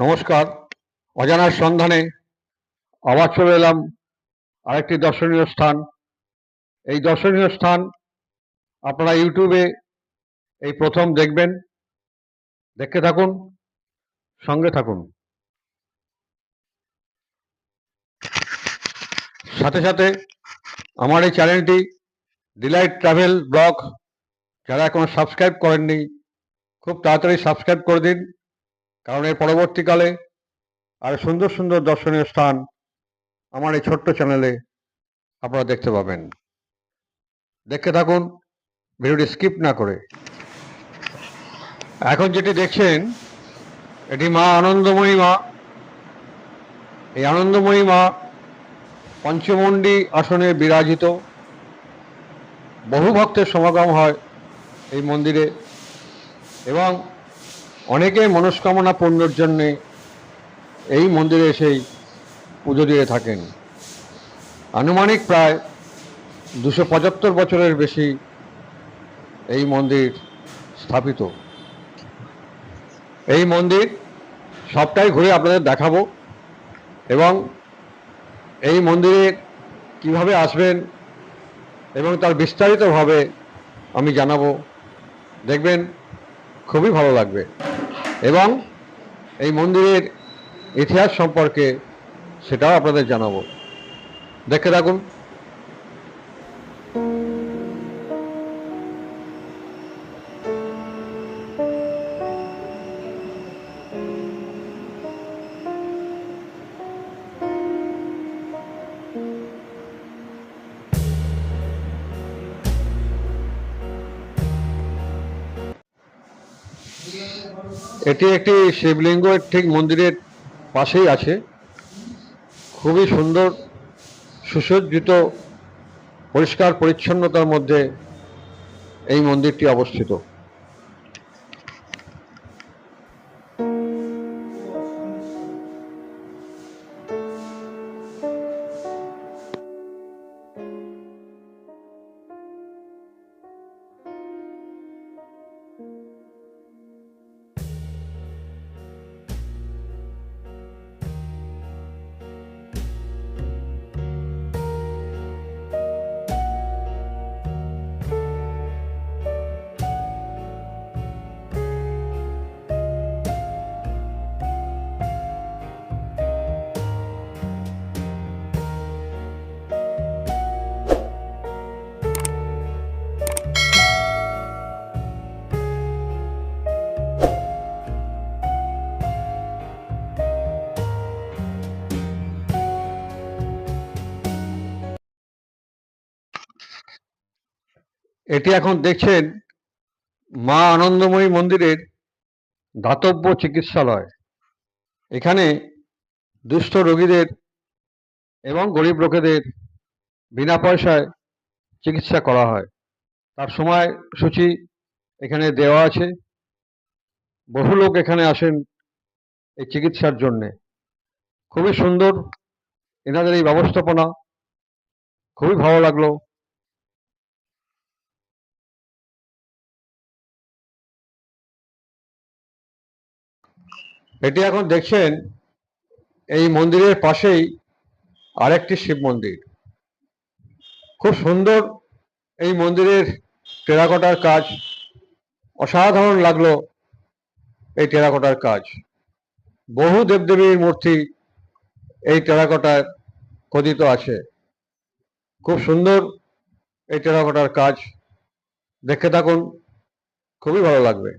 নমস্কার। অজানার সন্ধানে আবার চলে এলাম আরেকটি দর্শনীয় স্থান। এই দর্শনীয় স্থান আপনারা ইউটিউবে এই প্রথম দেখবেন। দেখতে থাকুন, সঙ্গে থাকুন। সাথে সাথে আমার এই চ্যানেলটি ডিলাইট ট্রাভেল ব্লগ, যারা এখনও সাবস্ক্রাইব করেননি, খুব তাড়াতাড়ি সাবস্ক্রাইব করে দিন। কারণ এর পরবর্তীকালে আর সুন্দর সুন্দর দর্শনীয় স্থান আমার এই ছোট্ট চ্যানেলে আপনারা দেখতে পাবেন। দেখতে থাকুন, ভিডিওটি স্কিপ না করে। এখন যেটি দেখছেন, এটি মা আনন্দময়ী মা। এই আনন্দময়ী মা পঞ্চমন্ডি আসনে বিরাজিত। বহু ভক্তের সমাগম হয় এই মন্দিরে এবং অনেকে মনস্কামনা পূর্ণর জন্যে এই মন্দিরে এসেই পুজো দিয়ে থাকেন। আনুমানিক প্রায় দুশো পঁচাত্তর বছরের বেশি এই মন্দির স্থাপিত। এই মন্দির সবটাই ঘুরে আপনাদের দেখাবো এবং এই মন্দিরে কীভাবে আসবেন এবং তার বিস্তারিতভাবে আমি জানাব। দেখবেন খুবই ভালো লাগবে। এবং এই মন্দিরের ইতিহাস সম্পর্কে সেটাও আপনাদের জানাব। দেখে থাকুন। এটি একটি শিবলিঙ্গ, ঠিক মন্দিরের পাশেই আছে। খুবই সুন্দর, সুসজ্জিত, পরিষ্কার, পরিচ্ছন্নতার মধ্যে এই মন্দিরটি অবস্থিত। এটি এখন দেখছেন মা আনন্দময়ী মন্দিরের দাতব্য চিকিৎসালয়। এখানে দুস্থ রোগীদের এবং গরিব লোকেদের বিনা পয়সায় চিকিৎসা করা হয়। তার সময় সূচি এখানে দেওয়া আছে। বহু লোক এখানে আসেন এই চিকিৎসার জন্যে। খুবই সুন্দর এনাদের এই ব্যবস্থাপনা। খুবই ভালো লাগল। এটি এখন দেখছেন, এই মন্দিরের পাশেই আরেকটি শিব মন্দির। খুব সুন্দর এই মন্দিরের টেরাকোটার কাজ। অসাধারণ লাগল এই টেরাকোটার কাজ। বহু দেবদেবীর মূর্তি এই টেরাকোটায় খোদিত আছে। খুব সুন্দর এই টেরাকোটার কাজ। দেখে থাকুন, খুবই ভালো লাগবে।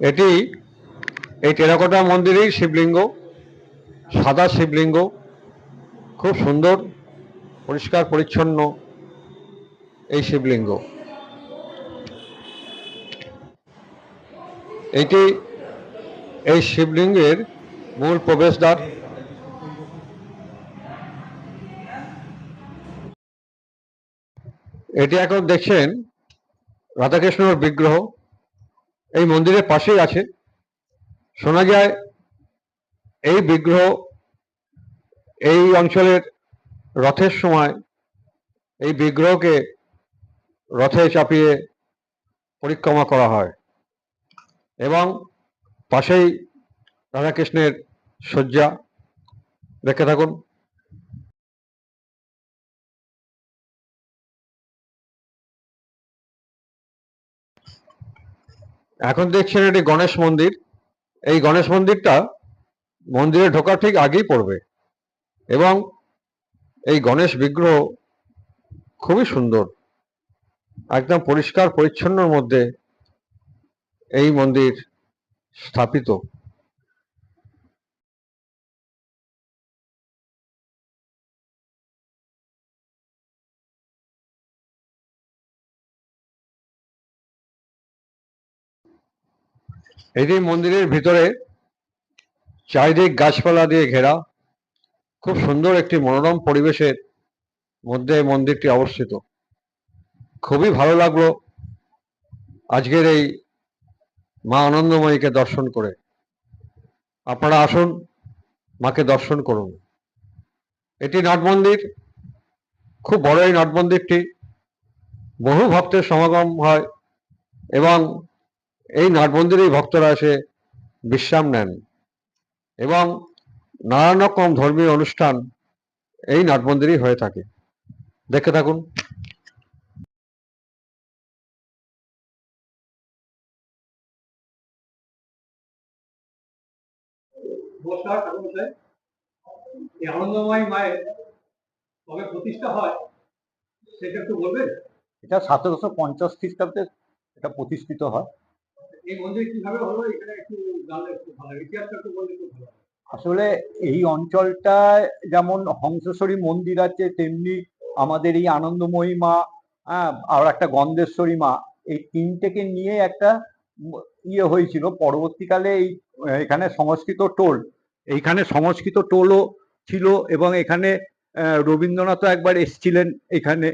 এটি এই টেরাকোটা মন্দিরেই শিবলিঙ্গ, সাদা শিবলিঙ্গ, খুব সুন্দর, পরিষ্কার, পরিচ্ছন্ন এই শিবলিঙ্গ। এটি এই শিবলিঙ্গের মূল প্রবেশদ্বার। এটি এখন দেখছেন রাধাকৃষ্ণর বিগ্রহ। এই মন্দিরের পাশেই আছে। শোনা যায় এই বিগ্রহ এই অঞ্চলের রথের সময় এই বিগ্রহকে রথে চাপিয়ে পরিক্রমা করা হয় এবং পাশেই রাধাকৃষ্ণের শয্যা। দেখে থাকুন। এখন দেখছেন এটি গণেশ মন্দির। এই গণেশ মন্দিরটা মন্দিরে ঢোকার ঠিক আগেই পড়বে। এবং এই গণেশ বিগ্রহ খুবই সুন্দর। একদম পরিষ্কার পরিচ্ছন্নর মধ্যে এই মন্দির স্থাপিত। এটি মন্দিরের ভিতরে চারিদিক গাছপালা দিয়ে ঘেরা, খুব সুন্দর একটি মনোরম পরিবেশের মধ্যে মন্দিরটি অবস্থিত। খুবই ভালো লাগল আজকের এই মা আনন্দময়ীকে দর্শন করে। আপনারা আসুন, মাকে দর্শন করুন। এটি নাট মন্দির, খুব বড় এই নাট মন্দিরটি। বহু ভক্তের সমাগম হয় এবং এই নাট মন্দিরেই ভক্তরা এসে বিশ্রাম নেন। এবং নানান রকম ধর্মীয় অনুষ্ঠান এই নাট মন্দিরেই হয়ে থাকে। দেখে থাকুন। নমস্কার ঠাকুর এই আনন্দময় মায়ের কবে প্রতিষ্ঠা হয় সেটা একটু বলবেন? এটা সতেরোশো পঞ্চাশ খ্রিস্টাব্দে এটা প্রতিষ্ঠিত হয়। আসলে এই অঞ্চলটায় যেমন হংসেশ্বরী মন্দির আছে, তেমনি আমাদের এই আনন্দময়ী মা হ্যাঁ আর একটা গন্ধেশ্বরী মা, এই তিনটেকে নিয়ে একটা ইয়ে হয়েছিল। পরবর্তীকালে এই, এখানে সংস্কৃত টোল, এইখানে সংস্কৃত টোলও ছিল এবং এখানে রবীন্দ্রনাথও একবার এসছিলেন এখানে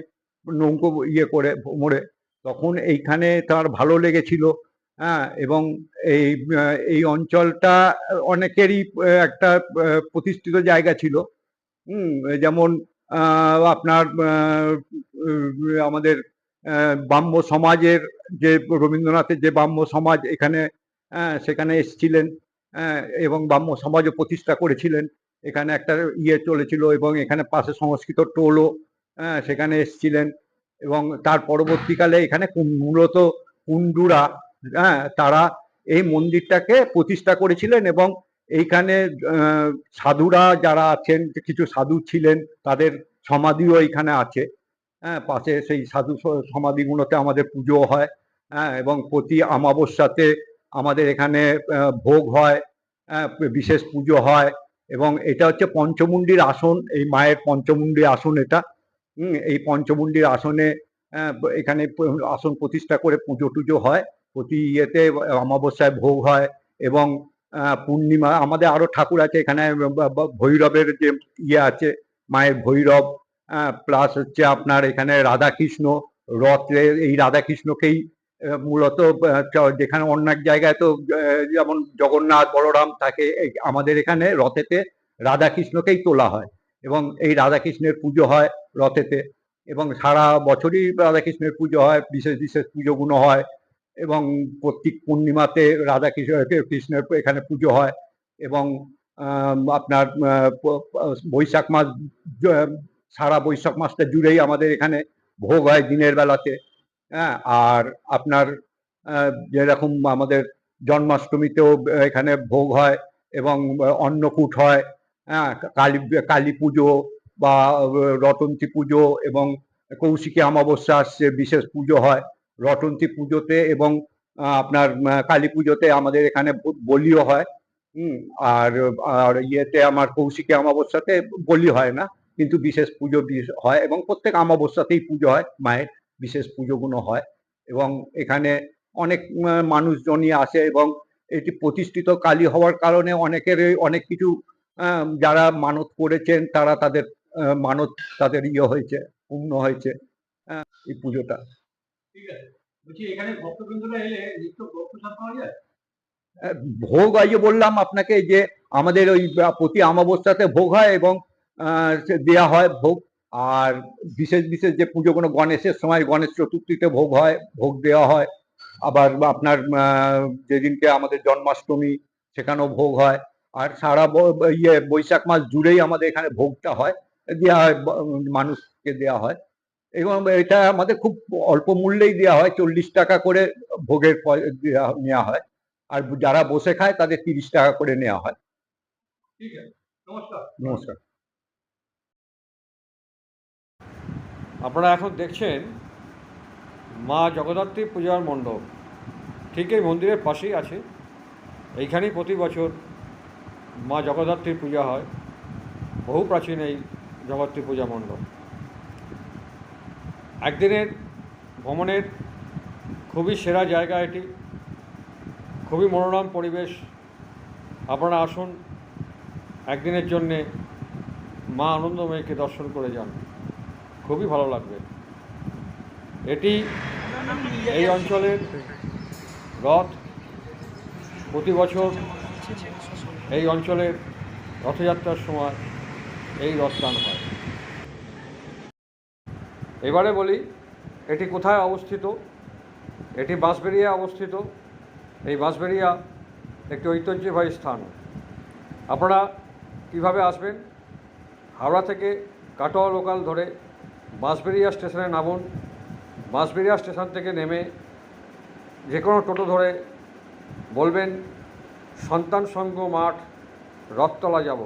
নৌকো ইয়ে করে ভ্রমণে তখন এইখানে তার ভালো লেগেছিল। হ্যাঁ এবং এই এই অঞ্চলটা অনেকেরই একটা প্রতিষ্ঠিত জায়গা ছিল। হুম, যেমন আপনার আমাদের ব্রাহ্ম সমাজের যে রবীন্দ্রনাথের যে ব্রাহ্ম সমাজ এখানে সেখানে এসছিলেন এবং ব্রাহ্ম সমাজও প্রতিষ্ঠা করেছিলেন। এখানে একটা ইয়ে চলেছিল এবং এখানে পাশে সংস্কৃত টোলও সেখানে এসছিলেন। এবং তার পরবর্তীকালে এখানে মূলত কুন্ডুরা হ্যাঁ তারা এই মন্দিরটাকে প্রতিষ্ঠা করেছিলেন এবং এইখানে সাধুরা যারা আছেন, কিছু সাধু ছিলেন, তাদের সমাধিও এইখানে আছে। হ্যাঁ পাশে সেই সাধু সমাধিগুলোতে আমাদের পুজো হয়। হ্যাঁ এবং প্রতি অমাবস্যাতে আমাদের এখানে ভোগ হয়। হ্যাঁ বিশেষ পুজো হয় এবং এটা হচ্ছে পঞ্চমুণ্ডির আসন, এই মায়ের পঞ্চমুণ্ডির আসন এটা। এই পঞ্চমুণ্ডির আসনে এখানে আসন প্রতিষ্ঠা করে পুজো টুজো হয়। প্রতি ইয়েতে অমাবস্যায় ভোগ হয় এবং পূর্ণিমা, আমাদের আরও ঠাকুর আছে এখানে ভৈরবের যে ইয়ে আছে, মায়ের ভৈরব প্লাস হচ্ছে আপনার এখানে রাধাকৃষ্ণ, রথে, এই রাধাকৃষ্ণকেই মূলত যেখানে অন্য এক জায়গায় তো যেমন জগন্নাথ, বলরাম থাকে আমাদের এখানে রথেতে রাধাকৃষ্ণকেই তোলা হয় এবং এই রাধাকৃষ্ণের পুজো হয় রথেতে এবং সারা বছরই রাধাকৃষ্ণের পুজো হয়, বিশেষ বিশেষ পুজোগুলো হয়। এবং প্রত্যেক পূর্ণিমাতে রাধা কৃষ্ণ কৃষ্ণের এখানে পুজো হয় এবং আপনার বৈশাখ মাস সারা বৈশাখ মাসটা জুড়েই আমাদের এখানে ভোগ হয় দিনের বেলাতে হ্যাঁ? আর আপনার যেরকম আমাদের জন্মাষ্টমীতেও এখানে ভোগ হয় এবং অন্নকূট হয় হ্যাঁ? কালী কালী পুজো বা রতন্তী পুজো এবং কৌশিকী অমাবস্যা আসছে, বিশেষ পুজো হয় রটন্তী পুজোতে এবং আপনার কালী পুজোতে আমাদের এখানে বলিও হয়। হুম, আর আর ইয়েতে আমার কৌশিকী অমাবস্যাতে বলি হয় না, কিন্তু বিশেষ পুজো হয় এবং প্রত্যেক অমাবস্যাতেই পুজো হয়, মায়ের বিশেষ পুজোগুলো হয়। এবং এখানে অনেক মানুষজনই আসে এবং এটি প্রতিষ্ঠিত কালী হওয়ার কারণে অনেকের অনেক কিছু যারা মানত করেছেন, তারা তাদের মানত তাদের ইয়ে হয়েছে, পূর্ণ হয়েছে এই পুজোটা। নিত্য ভোগ যে বললাম আপনাকে যে আমাদের ওই প্রতি অমাবস্যাতে ভোগ হয় এবং দেয়া হয় ভোগ। আর বিশেষ বিশেষ যে পুজো কোনো গণেশের সময় গণেশ চতুর্থীতে ভোগ হয়, ভোগ দেওয়া হয়। আবার আপনার যেদিনকে আমাদের জন্মাষ্টমী সেখানেও ভোগ হয়। আর সারা ইয়ে বৈশাখ মাস জুড়েই আমাদের এখানে ভোগটা হয়। দেওয়া হয় মানুষকে দেওয়া হয়। এবং এটা আমাদের খুব অল্প মূল্যেই দেওয়া হয় চল্লিশ টাকা করে ভোগের দেয়া- নেওয়া হয়। আর যারা বসে খায় তাদের তিরিশ টাকা করে নেওয়া হয়। ঠিক আছে নমস্কার। নমস্কার। আপনারা এখন দেখছেন মা জগদ্ধাত্রী পূজার মণ্ডপ। ঠিক এই মন্দিরের পাশেই আছে। এইখানেই প্রতি বছর মা জগদ্ধাত্রীর পূজা হয়। বহু প্রাচীন এই জগদ্ধাত্রী পূজা মণ্ডপ। একদিনের ভ্রমণের খুবই সেরা জায়গা এটি। খুবই মনোরম পরিবেশ। আপনারা আসুন, একদিনের জন্যে মা আনন্দময়ীকে দর্শন করে যান। খুবই ভালো লাগবে। এটি এই অঞ্চলের রথ। প্রতি বছর এই অঞ্চলের রথযাত্রার সময় এই রথদান হয়। এবারে বলি, এটি কোথায় অবস্থিত? এটি বাঁশবেরিয়া অবস্থিত। এই বাঁশবেরিয়া একটি ঐতিহ্যবাহী স্থান। আপনারা কীভাবে আসবেন? হাওড়া থেকে কাটোয়া লোকাল ধরে বাঁশবেরিয়া স্টেশনে নামুন। বাঁশবেরিয়া স্টেশন থেকে নেমে যে কোনো টোটো ধরে বলবেন, সন্তান সংঘ মাঠ, রথতলা যাব।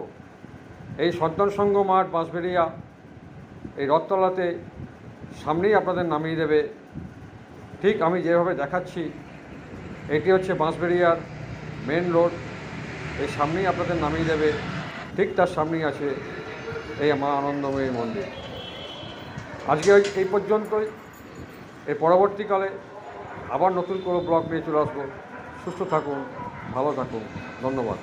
এই সন্তান সংঘ মাঠ বাঁশবেরিয়া এই রথতলাতে সামনেই আপনাদের নামিয়ে দেবে। ঠিক আমি যেভাবে দেখাচ্ছি, এটি হচ্ছে বাঁশবেড়িয়ার মেন রোড এই সামনেই আপনাদের নামিয়ে দেবে। ঠিক তার সামনেই আছে এই মা আনন্দময়ী মন্দির। আজকে এই পর্যন্তই। এর পরবর্তীকালে আবার নতুন কোনো ব্লগ নিয়ে চলে আসব। সুস্থ থাকুন, ভালো থাকুন। ধন্যবাদ।